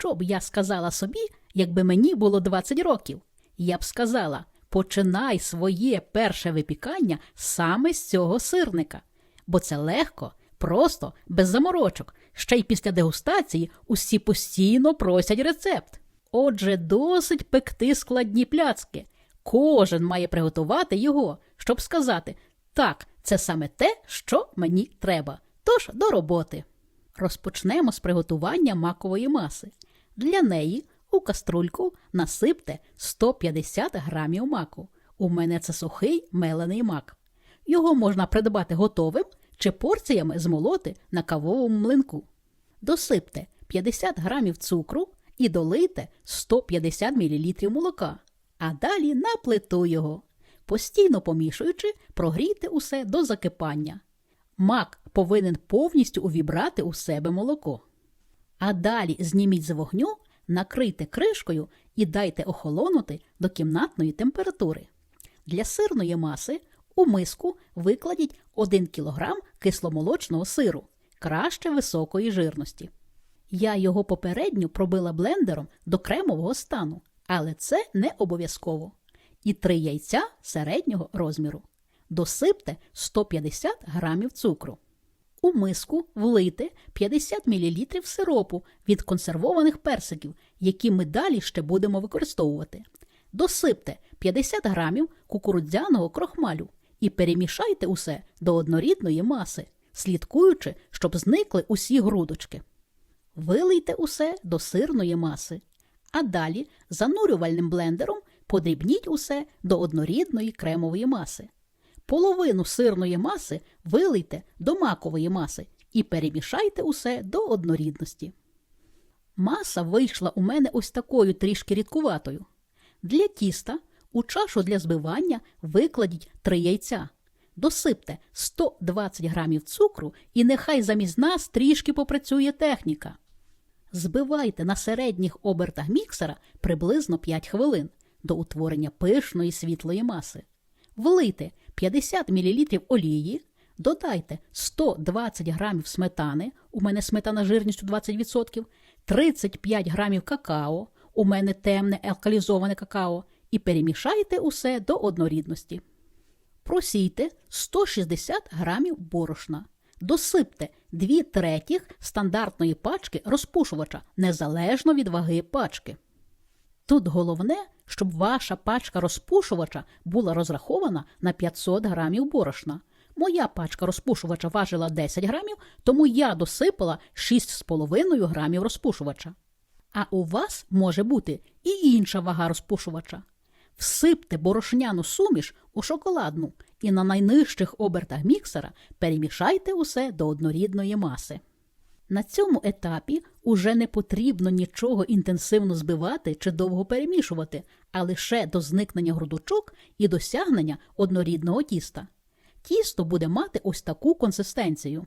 Що б я сказала собі, якби мені було 20 років? Я б сказала: починай своє перше випікання саме з цього сирника, бо це легко, просто, без заморочок. Ще й після дегустації усі постійно просять рецепт. Отже, досить пекти складні пляцки. Кожен має приготувати його, щоб сказати: так, це саме те, що мені треба. Тож до роботи. Розпочнемо з приготування макової маси. Для неї у каструльку насипте 150 грамів маку. У мене це сухий мелений мак. Його можна придбати готовим чи порціями змолоти на кавовому млинку. Досипте 50 грамів цукру і долийте 150 мл молока, а далі на плиту його. Постійно помішуючи, прогрійте усе до закипання. Мак повинен повністю увібрати у себе молоко. А далі зніміть з вогню, накрийте кришкою і дайте охолонути до кімнатної температури. Для сирної маси у миску викладіть 1 кг кисломолочного сиру, краще високої жирності. Я його попередньо пробила блендером до кремового стану, але це не обов'язково. І три яйця середнього розміру. Досипте 150 грамів цукру. У миску влийте 50 мл сиропу від консервованих персиків, які ми далі ще будемо використовувати. Досипте 50 грамів кукурудзяного крохмалю і перемішайте усе до однорідної маси, слідкуючи, щоб зникли усі грудочки. Вилийте усе до сирної маси, а далі занурювальним блендером подрібніть усе до однорідної кремової маси. Половину сирної маси вилийте до макової маси і перемішайте усе до однорідності. Маса вийшла у мене ось такою трішки рідкуватою. Для тіста у чашу для збивання викладіть 3 яйця. Досипте 120 грамів цукру і нехай замість нас трішки попрацює техніка. Збивайте на середніх обертах міксера приблизно 5 хвилин до утворення пишної світлої маси. Влийте 50 мл олії, додайте 120 грамів сметани, у мене сметана жирністю 20%, 35 грамів какао, у мене темне алкалізоване какао, і перемішайте усе до однорідності. Просійте 160 грамів борошна. Досипте 2 третіх стандартної пачки розпушувача незалежно від ваги пачки. Тут головне, щоб ваша пачка розпушувача була розрахована на 500 грамів борошна. Моя пачка розпушувача важила 10 грамів, тому я досипала 6,5 грамів розпушувача. А у вас може бути і інша вага розпушувача. Всипте борошняну суміш у шоколадну і на найнижчих обертах міксера перемішайте усе до однорідної маси. На цьому етапі уже не потрібно нічого інтенсивно збивати чи довго перемішувати, а лише до зникнення грудочок і досягнення однорідного тіста. Тісто буде мати ось таку консистенцію.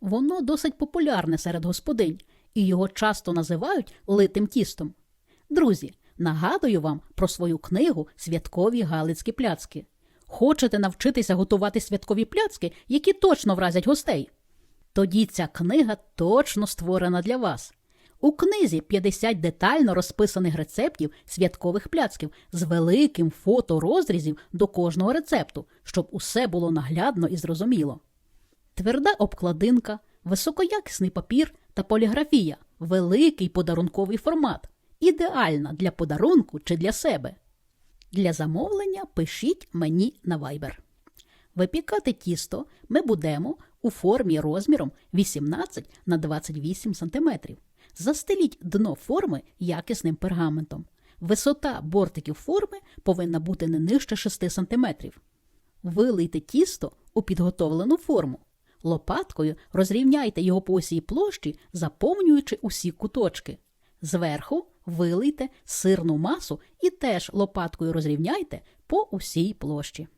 Воно досить популярне серед господинь, і його часто називають литим тістом. Друзі, нагадую вам про свою книгу Святкові Галицькі пляцки. Хочете навчитися готувати святкові пляцки, які точно вразять гостей? Тоді ця книга точно створена для вас. У книзі 50 детально розписаних рецептів святкових пляцків з великим фото розрізів до кожного рецепту, щоб усе було наглядно і зрозуміло. Тверда обкладинка, високоякісний папір та поліграфія великий подарунковий формат. Ідеальна для подарунку чи для себе. Для замовлення пишіть мені на Viber. Випікати тісто ми будемо у формі розміром 18 на 28 см. Застеліть дно форми якісним пергаментом. Висота бортиків форми повинна бути не нижче 6 см. Вилийте тісто у підготовлену форму. Лопаткою розрівняйте його по усій площі, заповнюючи усі куточки. Зверху вилийте сирну масу і теж лопаткою розрівняйте по усій площі.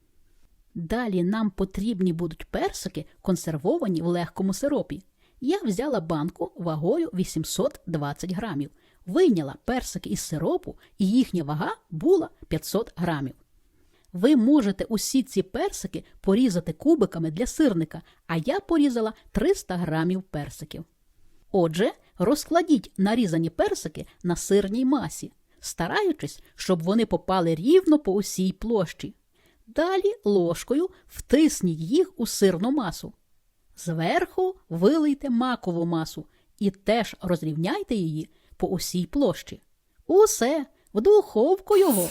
Далі нам потрібні будуть персики, консервовані в легкому сиропі. Я взяла банку вагою 820 грамів, вийняла персики із сиропу, і їхня вага була 500 грамів. Ви можете усі ці персики порізати кубиками для сирника, а я порізала 300 грамів персиків. Отже, розкладіть нарізані персики на сирній масі, стараючись, щоб вони попали рівно по усій площі. Далі ложкою втисніть їх у сирну масу. Зверху вилийте макову масу і теж розрівняйте її по усій площі. Усе, в духовку його.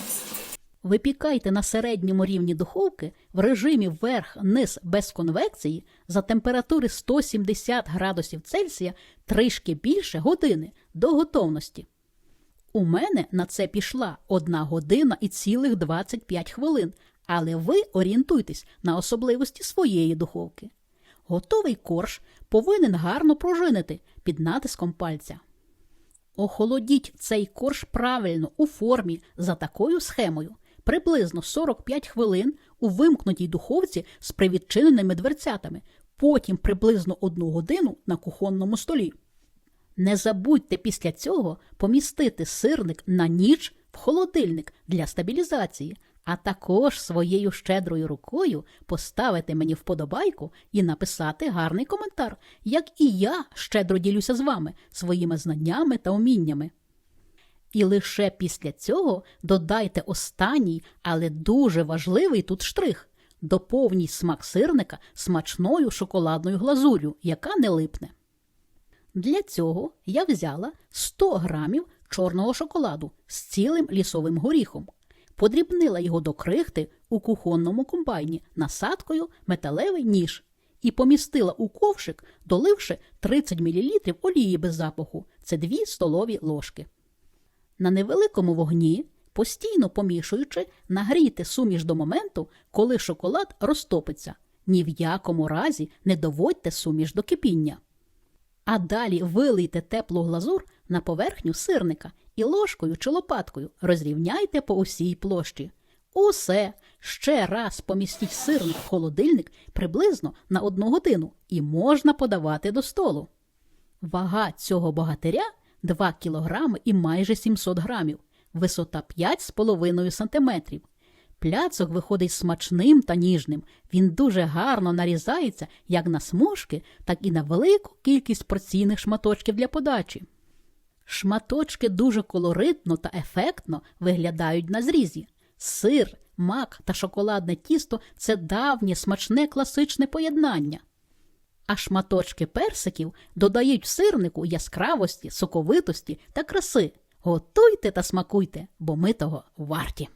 Випікайте на середньому рівні духовки в режимі верх-низ без конвекції за температури 170 градусів Цельсія трішки більше години до готовності. У мене на це пішла 1 година і цілих 25 хвилин, але ви орієнтуйтесь на особливості своєї духовки. Готовий корж повинен гарно пружинити під натиском пальця. Охолодіть цей корж правильно у формі за такою схемою приблизно 45 хвилин у вимкнутій духовці з привідчиненими дверцятами, потім приблизно 1 годину на кухонному столі. Не забудьте після цього помістити сирник на ніч в холодильник для стабілізації, а також своєю щедрою рукою поставити мені вподобайку і написати гарний коментар, як і я щедро ділюся з вами своїми знаннями та уміннями. І лише після цього додайте останній, але дуже важливий тут штрих. Доповніть смак сирника смачною шоколадною глазур'ю, яка не липне. Для цього я взяла 100 грамів чорного шоколаду з цілим лісовим горіхом, подрібнила його до крихти у кухонному комбайні насадкою металевий ніж і помістила у ковшик, доливши 30 мл олії без запаху це 2 столові ложки. На невеликому вогні, постійно помішуючи, нагрійте суміш до моменту, коли шоколад розтопиться. Ні в якому разі не доводьте суміш до кипіння. А далі вилийте теплу глазур на поверхню сирника і ложкою чи лопаткою розрівняйте по усій площі. Усе ще раз помістіть сирник в холодильник приблизно на одну годину і можна подавати до столу. Вага цього богатиря 2 кг і майже 700 грамів, висота 5,5 см. Пляцок виходить смачним та ніжним. Він дуже гарно нарізається як на смужки, так і на велику кількість порційних шматочків для подачі. Шматочки дуже колоритно та ефектно виглядають на зрізі. Сир, мак та шоколадне тісто це давнє смачне класичне поєднання. А шматочки персиків додають сирнику яскравості, соковитості та краси. Готуйте та смакуйте, бо ми того варті.